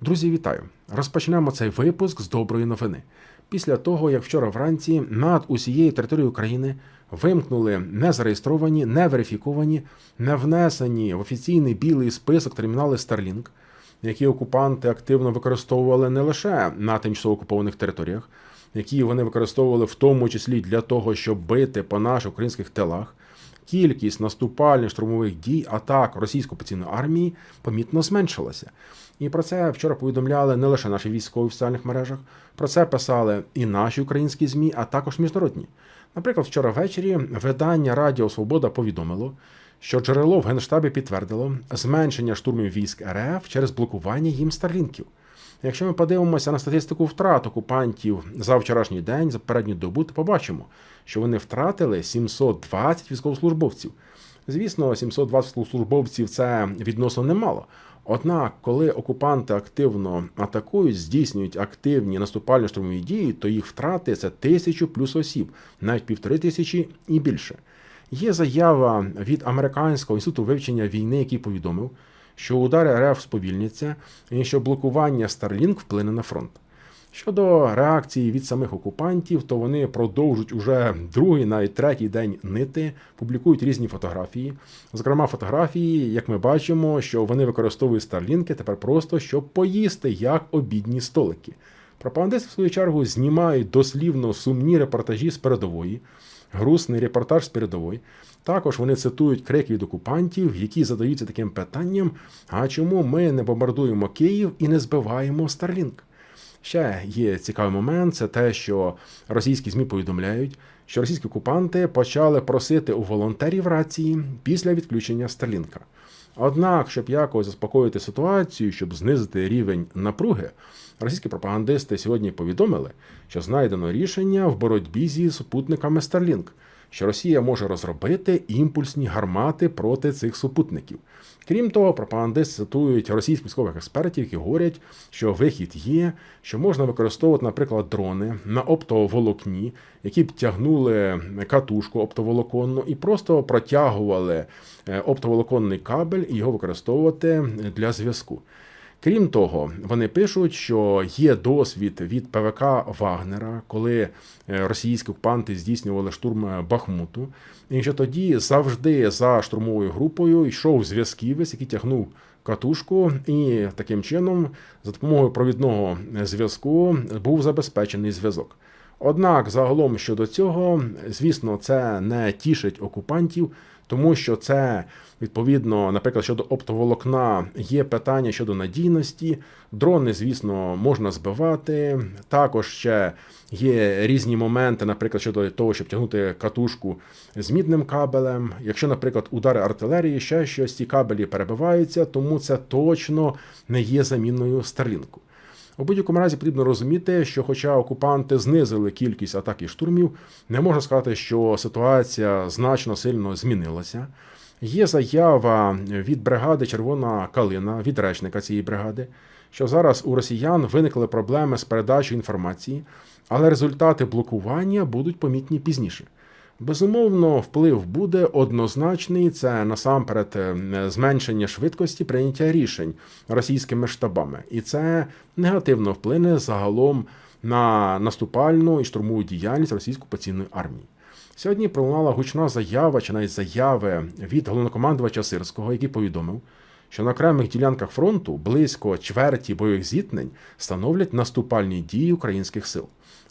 Друзі, вітаю! Розпочнемо цей випуск з доброї новини. Після того, як вчора вранці над усією територією України вимкнули незареєстровані, неверифіковані, не внесені в офіційний білий список термінали Starlink, які окупанти активно використовували не лише на тимчасово окупованих територіях, які вони використовували в тому числі для того, щоб бити по наших українських тилах. Кількість наступальних штурмових дій атак російської окупаційної армії помітно зменшилася. І про це вчора повідомляли не лише наші військові в соціальних мережах, про це писали і наші українські ЗМІ, а також міжнародні. Наприклад, вчора ввечері видання Радіо Свобода повідомило, що джерело в Генштабі підтвердило зменшення штурмів військ РФ через блокування їм старлінків. Якщо ми подивимося на статистику втрат окупантів за вчорашній день, за передню добу, то побачимо, що вони втратили 720 військовослужбовців. Звісно, 720 військовослужбовців це відносно немало. Однак, коли окупанти активно атакують, здійснюють активні наступальні штурмові дії, то їх втрати це тисячу плюс осіб, навіть півтори тисячі і більше. Є заява від Американського інституту вивчення війни, який повідомив, що удари РФ сповільняться і що блокування Starlink вплине на фронт. Щодо реакції від самих окупантів, то вони продовжують уже другий, навіть третій день нити, публікують різні фотографії. Зокрема, фотографії, як ми бачимо, що вони використовують старлінки тепер просто щоб поїсти як обідні столики. Пропагандисти, в свою чергу, знімають дослівно сумні репортажі з передової, грустний репортаж з передової. Також вони цитують крик від окупантів, які задаються таким питанням: а чому ми не бомбардуємо Київ і не збиваємо Старлінк? Ще є цікавий момент, це те, що російські ЗМІ повідомляють, що російські окупанти почали просити у волонтерів рації після відключення Сталінка. Однак, щоб якось заспокоїти ситуацію, щоб знизити рівень напруги, російські пропагандисти сьогодні повідомили, що знайдено рішення в боротьбі зі супутниками Starlink, що Росія може розробити імпульсні гармати проти цих супутників. Крім того, пропагандисти цитують російських військових експертів, які говорять, що вихід є, що можна використовувати, наприклад, дрони на оптоволокні, які б тягнули катушку оптоволоконну і просто протягували оптоволоконний кабель і його використовувати для зв'язку. Крім того, вони пишуть, що є досвід від ПВК Вагнера, коли російські окупанти здійснювали штурм Бахмуту, і що тоді завжди за штурмовою групою йшов зв'язківець, який тягнув катушку, і таким чином, за допомогою провідного зв'язку, був забезпечений зв'язок. Однак, загалом щодо цього, звісно, це не тішить окупантів, тому що це відповідно, наприклад, щодо оптоволокна є питання щодо надійності. Дрони, звісно, можна збивати. Також ще є різні моменти, наприклад, щодо того, щоб тягнути катушку з мідним кабелем. Якщо, наприклад, удари артилерії, ще щось, ці кабелі перебиваються, тому це точно не є заміною Старлінку. У будь-якому разі потрібно розуміти, що, хоча окупанти знизили кількість атак і штурмів, не можна сказати, що ситуація значно сильно змінилася. Є заява від бригади Червона Калина, від речника цієї бригади, що зараз у росіян виникли проблеми з передачею інформації, але результати блокування будуть помітні пізніше. Безумовно, вплив буде однозначний. Це насамперед зменшення швидкості прийняття рішень російськими штабами, і це негативно вплине загалом на наступальну і штурмову діяльність російської окупаційної армії. Сьогодні пролунала гучна заява чи навіть заяви від головнокомандувача Сирського, який повідомив, що на окремих ділянках фронту близько чверті бойових зіткнень становлять наступальні дії українських сил.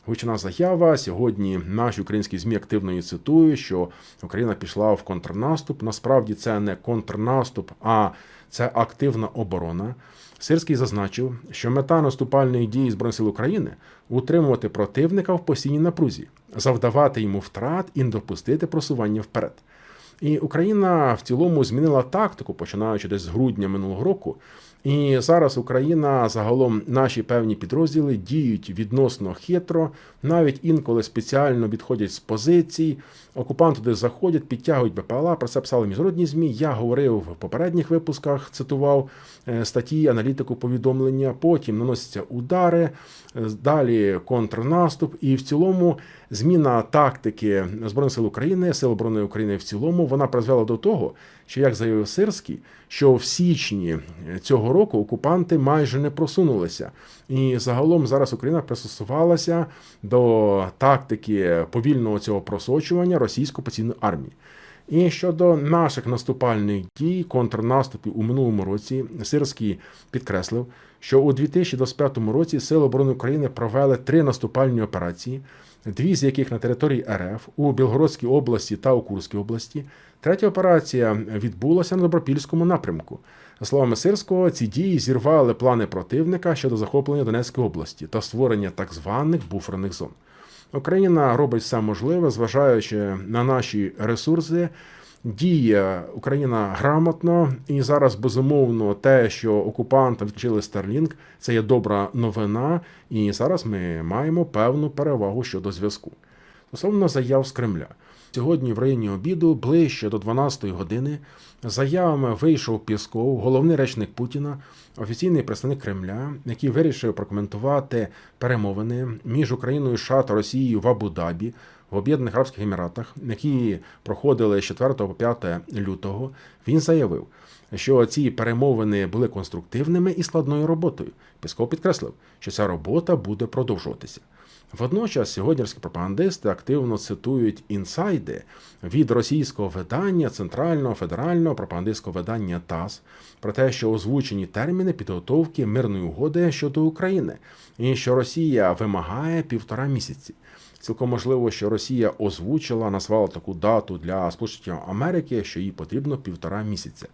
Гучна заява сьогодні наші українські змі активно її цитують, що Україна пішла в контрнаступ. Насправді це не контрнаступ, а це активна оборона. Сирський зазначив, що мета наступальної дії Збройних сил України утримувати противника в постійній напрузі, завдавати йому втрат і не допустити просування вперед. І Україна в цілому змінила тактику, починаючи десь з грудня минулого року. І зараз Україна загалом наші певні підрозділи діють відносно хитро, навіть інколи спеціально відходять з позицій. Окупанти туди заходять, підтягують БПЛА. Про це писали міжнародні змі. Я говорив в попередніх випусках, цитував статті, аналітику, повідомлення. Потім наносяться удари, далі контрнаступ. І в цілому зміна тактики збройних сил України, сил оборони України в цілому, вона призвела до того, що як заявив Сирський, що в січні цього року окупанти майже не просунулися. І загалом зараз Україна пристосувалася до тактики повільного цього просочування російської окупаційної армії. І щодо наших наступальних дій, контрнаступів у минулому році, Сирський підкреслив, що у 2025 році Сили оборони України провели три наступальні операції, дві з яких на території РФ у Білгородській області та у Курській області. Третя операція відбулася на Добропільському напрямку. За словами Сирського, ці дії зірвали плани противника щодо захоплення Донецької області та створення так званих буферних зон. Україна робить все можливе, зважаючи на наші ресурси. Діє Україна грамотно, і зараз безумовно те, що окупанти вчили Starlink, це є добра новина. І зараз ми маємо певну перевагу щодо зв'язку. Стосовно заяв з Кремля. Сьогодні в районі обіду, ближче до 12-ї години, заявами вийшов Пісков, головний речник Путіна, офіційний представник Кремля, який вирішив прокоментувати перемовини між Україною США та Росією в Абу-Дабі в Об'єднаних Арабських Еміратах, які проходили з 4 по 5 лютого. Він заявив, що ці перемовини були конструктивними і складною роботою. Пісков підкреслив, що ця робота буде продовжуватися. Водночас сьогоднішні пропагандисти активно цитують інсайди від російського видання Центрального федерального пропагандистського видання ТАСС про те, що озвучені терміни підготовки мирної угоди щодо України, і що Росія вимагає півтора місяці. Цілком можливо, що Росія озвучила, назвала таку дату для Сполучених Америки, що їй потрібно півтора місяця.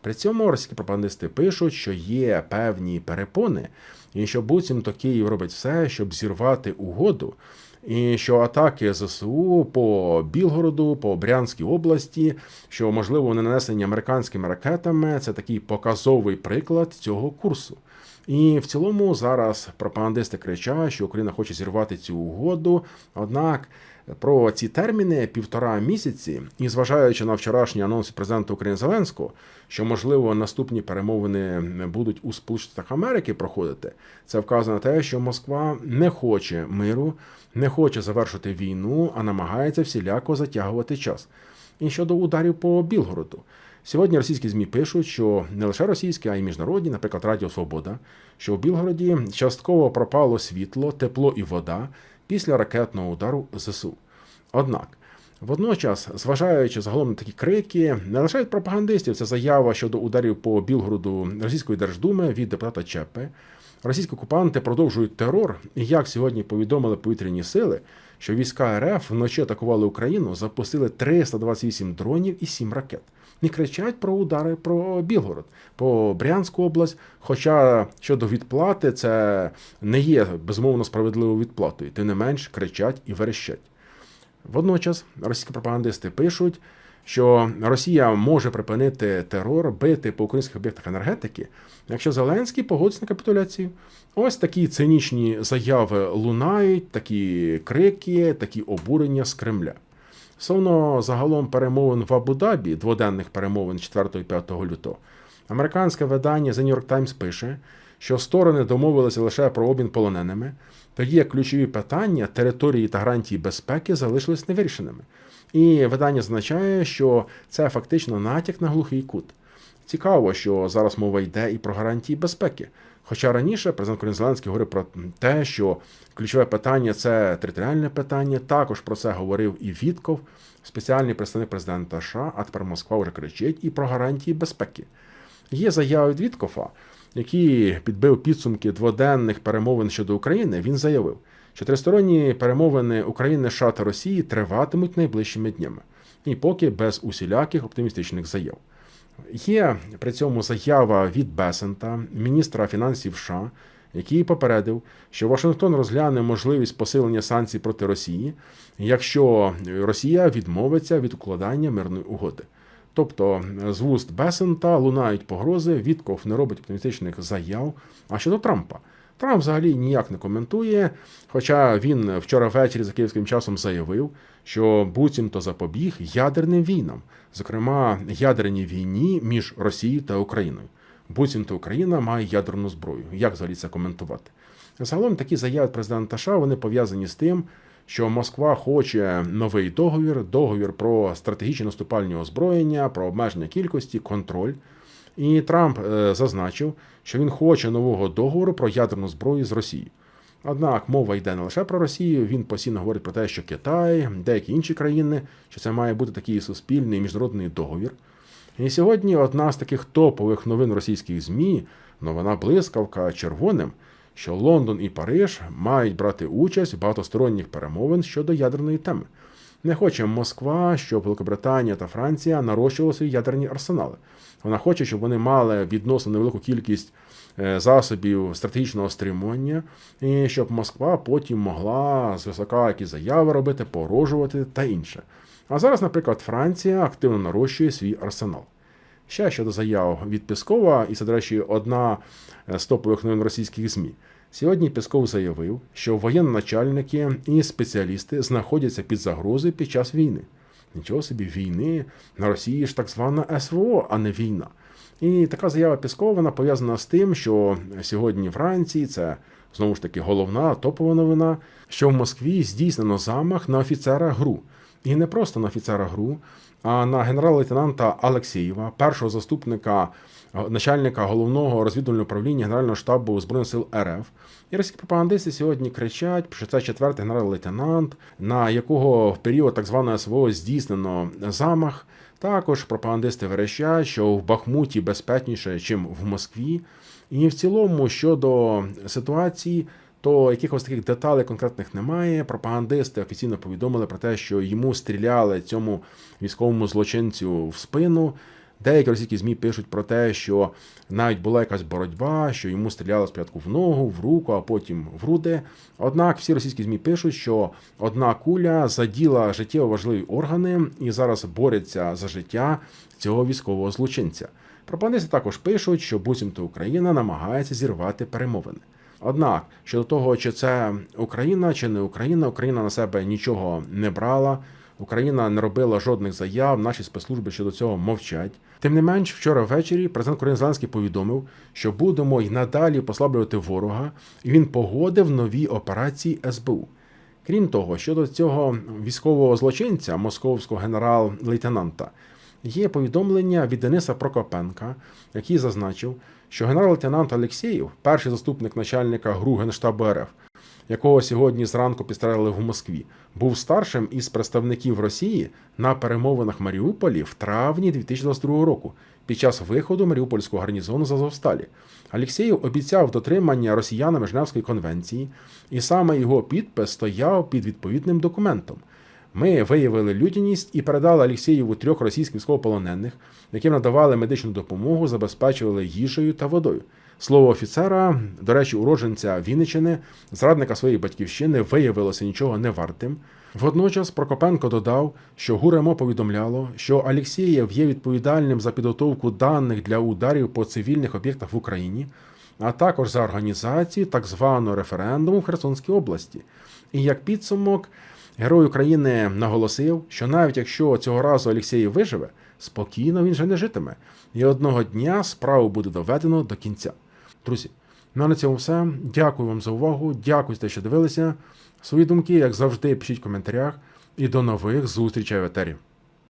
При цьому російські пропагандисти пишуть, що є певні перепони, і що буцімто Київ робить все, щоб зірвати угоду, і що атаки ЗСУ по Білгороду, по Брянській області, що можливо вони нанесені американськими ракетами, це такий показовий приклад цього курсу. І в цілому зараз пропагандисти кричать, що Україна хоче зірвати цю угоду. Однак про ці терміни півтора місяці, і зважаючи на вчорашній анонс президента України Зеленського, що можливо наступні перемовини будуть у Сполучених Штатах Америки проходити, це вказує на те, що Москва не хоче миру, не хоче завершити війну, а намагається всіляко затягувати час. І щодо ударів по Білгороду. Сьогодні російські змі пишуть, що не лише російські, а й міжнародні, наприклад, Радіо Свобода, що в Білгороді частково пропало світло, тепло і вода після ракетного удару ЗСУ. Однак, водночас, зважаючи загалом на такі крики, не лише пропагандистів, це заява щодо ударів по Білгороду Російської Держдуми від депутата Чепи. Російські окупанти продовжують терор, і як сьогодні повідомили повітряні сили, що війська РФ вночі атакували Україну, запустили 328 дронів і 7 ракет. Не кричать про удари про Білгород, про Брянську область. Хоча щодо відплати, це не є безумовно справедливою відплатою, тим не менш кричать і верещать. Водночас російські пропагандисти пишуть, що Росія може припинити терор, бити по українських об'єктах енергетики, якщо Зеленський погодиться на капітуляцію. Ось такі цинічні заяви лунають, такі крики, такі обурення з Кремля. Стосовно загалом перемовин в Абу-Дабі, дводенних перемовин 4 і 5 лютого, американське видання The New York Times пише, що сторони домовилися лише про обмін полоненими, тоді як ключові питання території та гарантії безпеки залишились невирішеними. І видання означає, що це фактично натяк на глухий кут. Цікаво, що зараз мова йде і про гарантії безпеки. Хоча раніше президент Корін Зеленський говорив про те, що ключове питання це територіальне питання. Також про це говорив і Вітков, спеціальний представник президента США, а тепер Москва вже кричить і про гарантії безпеки. Є заява від Віткофа, який підбив підсумки дводенних перемовин щодо України. Він заявив, що тристоронні перемовини України, США та Росії триватимуть найближчими днями, і поки без усіляких оптимістичних заяв. Є при цьому заява від Бесента, міністра фінансів США, який попередив, що Вашингтон розгляне можливість посилення санкцій проти Росії, якщо Росія відмовиться від укладання мирної угоди. Тобто з вуст Бесента лунають погрози, Вітков не робить оптимістичних заяв. А щодо Трампа, Трамп взагалі ніяк не коментує. Хоча він вчора ввечері за київським часом заявив, що буцімто запобіг ядерним війнам, зокрема ядерній війні між Росією та Україною. Буцімто Україна має ядерну зброю. Як взагалі це коментувати? Загалом такі заяви президента США вони пов'язані з тим, що Москва хоче новий договір, договір про стратегічне наступальні озброєння, про обмеження кількості, контроль. І Трамп е, зазначив, що він хоче нового договору про ядерну зброю з Росією. Однак мова йде не лише про Росію, він постійно говорить про те, що Китай, деякі інші країни, що це має бути такий суспільний міжнародний договір. І сьогодні одна з таких топових новин російських ЗМІ, новина блискавка червоним, що Лондон і Париж мають брати участь в багатосторонніх перемовин щодо ядерної теми. Не хоче Москва, щоб Великобританія та Франція нарощували свої ядерні арсенали. Вона хоче, щоб вони мали відносно невелику кількість е, засобів стратегічного стримування, і щоб Москва потім могла з висока якісь заяви робити, порожувати та інше. А зараз, наприклад, Франція активно нарощує свій арсенал. Ще щодо заяв від Пескова, і це, до речі, одна з топових новин російських ЗМІ. Сьогодні Пісков заявив, що воєнначальники і спеціалісти знаходяться під загрозою під час війни. Нічого собі війни на Росії ж так звана СВО, а не війна. І така заява Пескова вона пов'язана з тим, що сьогодні вранці це знову ж таки головна топова новина, що в Москві здійснено замах на офіцера ГРУ. І не просто на офіцера ГРУ, а на генерал-лейтенанта Алексєєва, першого заступника начальника головного розвідувального управління Генерального штабу Збройних сил РФ. І російські пропагандисти сьогодні кричать, що це четвертий генерал-лейтенант, на якого в період так званого СВО здійснено замах. Також пропагандисти верещать, що в Бахмуті безпечніше, ніж в Москві. І в цілому щодо ситуації, то якихось таких деталей конкретних немає. Пропагандисти офіційно повідомили про те, що йому стріляли цьому військовому злочинцю в спину. Деякі російські ЗМІ пишуть про те, що навіть була якась боротьба, що йому стріляли спочатку в ногу, в руку, а потім в груди. Однак всі російські ЗМІ пишуть, що одна куля заділа життєво важливі органи і зараз борються за життя цього військового злочинця. Пропагандисти також пишуть, що буцімто Україна намагається зірвати перемовини. Однак щодо того, чи це Україна, чи не Україна, Україна на себе нічого не брала. Україна не робила жодних заяв, наші спецслужби щодо цього мовчать. Тим не менш, вчора ввечері президент України Зеленський повідомив, що будемо й надалі послаблювати ворога, і він погодив нові операції СБУ. Крім того, щодо цього військового злочинця, московського генерал-лейтенанта, є повідомлення від Дениса Прокопенка, який зазначив, що генерал-лейтенант Алексєєв, перший заступник начальника ГРУ Генштабу РФ, якого сьогодні зранку підстрелили в Москві, був старшим із представників Росії на перемовинах Маріуполі в травні 2022 року під час виходу Маріупольського гарнізону з Азовсталі. Алєксєєв обіцяв дотримання росіянами Женевської конвенції, і саме його підпис стояв під відповідним документом. Ми виявили людяність і передали Алєксєєву трьох російських військовополонених, яким надавали медичну допомогу, забезпечували їжею та водою. Слово офіцера, до речі, уродженця Вінничини, зрадника своєї батьківщини, виявилося нічого не вартим. Водночас Прокопенко додав, що ГУРЕМО повідомляло, що Алєксєєв є відповідальним за підготовку даних для ударів по цивільних об'єктах в Україні, а також за організацію так званого референдуму в Херсонській області. І як підсумок, герой України наголосив, що навіть якщо цього разу Алєксєєв виживе, спокійно він же не житиме, і одного дня справу буде доведено до кінця. Друзі, ну на цьому все. Дякую вам за увагу. Дякую за те, що дивилися. Свої думки, як завжди, пишіть в коментарях. І до нових зустрічей в етері.